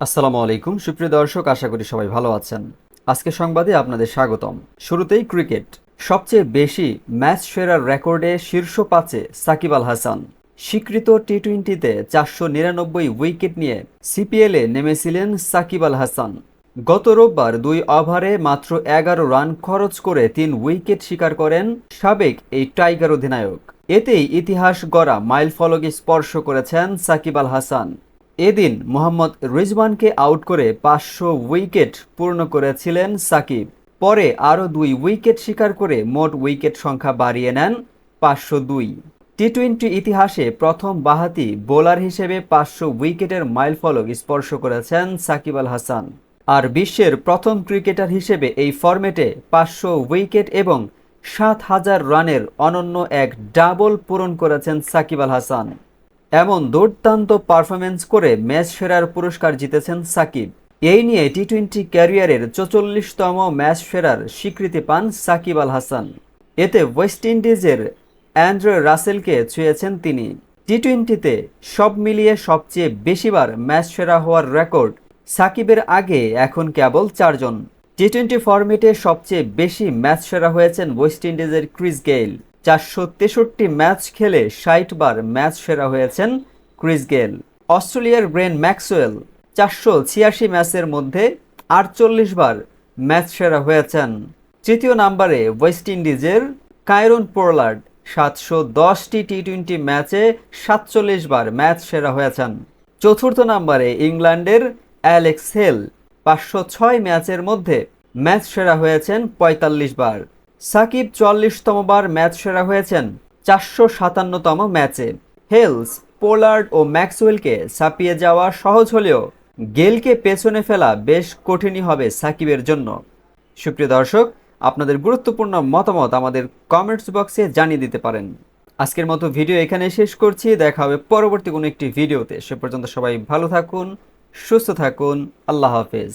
আসসালামু আলাইকুম। সুপ্রিয় দর্শক, আশা করি সবাই ভালো আছেন। আজকে সংবাদে আপনাদের স্বাগতম। শুরুতেই ক্রিকেট। সবচেয়ে বেশি ম্যাচ সেরার রেকর্ডে শীর্ষ পাঁচে সাকিব আল হাসান। স্বীকৃত টি টোয়েন্টিতে চারশো নিরানব্বই উইকেট নিয়ে সিপিএলে নেমেছিলেন সাকিব আল হাসান। গত রোববার দুই ওভারে মাত্র এগারো রান খরচ করে তিন উইকেট শিকার করেন সাবেক এই টাইগার অধিনায়ক। এতেই ইতিহাস গড়া মাইল ফলকে স্পর্শ করেছেন সাকিব আল হাসান। এদিন মোহাম্মদ রিজওয়ানকে আউট করে পাঁচশো উইকেট পূর্ণ করেছিলেন সাকিব। পরে আরও দুই উইকেট শিকার করে মোট উইকেট সংখ্যা বাড়িয়ে নেন পাঁচশো দুই। টি টোয়েন্টি ইতিহাসে প্রথম বাহাতি বোলার হিসেবে পাঁচশো উইকেটের মাইলফলক স্পর্শ করেছেন সাকিব আল হাসান। আর বিশ্বের প্রথম ক্রিকেটার হিসেবে এই ফরম্যাটে পাঁচশো উইকেট এবং সাত হাজার রানের অনন্য এক ডাবল পূরণ করেছেন সাকিব আল হাসান। এমন দুর্দান্ত পারফরমেন্স করে ম্যাচ সেরার পুরস্কার জিতেছেন সাকিব। এই নিয়ে টি টোয়েন্টি ক্যারিয়ারের চৌচল্লিশতম ম্যাচ সেরার স্বীকৃতি পান সাকিব আল হাসান। এতে ওয়েস্ট ইন্ডিজের অ্যান্ড্রে রাসেলকে ছুঁয়েছেন তিনি। টি টোয়েন্টিতে সব মিলিয়ে সবচেয়ে বেশিবার ম্যাচ সেরা হওয়ার রেকর্ড সাকিবের আগে এখন কেবল চারজন। টি টোয়েন্টি ফরম্যাটে সবচেয়ে বেশি ম্যাচ সেরা হয়েছেন ওয়েস্ট ইন্ডিজের ক্রিস গেইল। চারশো তেষট্টি ম্যাচ খেলে ষাট বার ম্যাচ সেরা হয়েছেন ক্রিস গেল। অস্ট্রেলিয়ার ব্রেন ম্যাক্সওয়েল চারশো ছিয়াশি ম্যাচের মধ্যে আটচল্লিশ বার ম্যাচ সেরা হয়েছেন। তৃতীয় নাম্বারে ওয়েস্ট ইন্ডিজের কায়রন পোর্লার্ড সাতশো দশটি টি টোয়েন্টি ম্যাচে সাতচল্লিশ বার ম্যাচ সেরা হয়েছেন। চতুর্থ নাম্বারে ইংল্যান্ডের অ্যালেক্স হেল পাঁচশো ছয় ম্যাচের মধ্যে ম্যাচ সেরা হয়েছেন পঁয়তাল্লিশ বার সাকিব চল্লিশতম বার ম্যাচ সেরা হয়েছেন, চারশো সাতান্নতম ম্যাচে। হেলস, পোলার্ড ও ম্যাক্সওয়েলকে ছাপিয়ে যাওয়া সহজ হলেও গেলকে পেছনে ফেলা বেশ কঠিনই হবে সাকিবের জন্য। সুপ্রিয় দর্শক, আপনাদের গুরুত্বপূর্ণ মতামত আমাদের কমেন্টস বক্সে জানিয়ে দিতে পারেন। আজকের মতো ভিডিও এখানে শেষ করছি, দেখা হবে পরবর্তী কোনো একটি ভিডিওতে। সে পর্যন্ত সবাই ভালো থাকুন, সুস্থ থাকুন, আল্লাহ হাফেজ।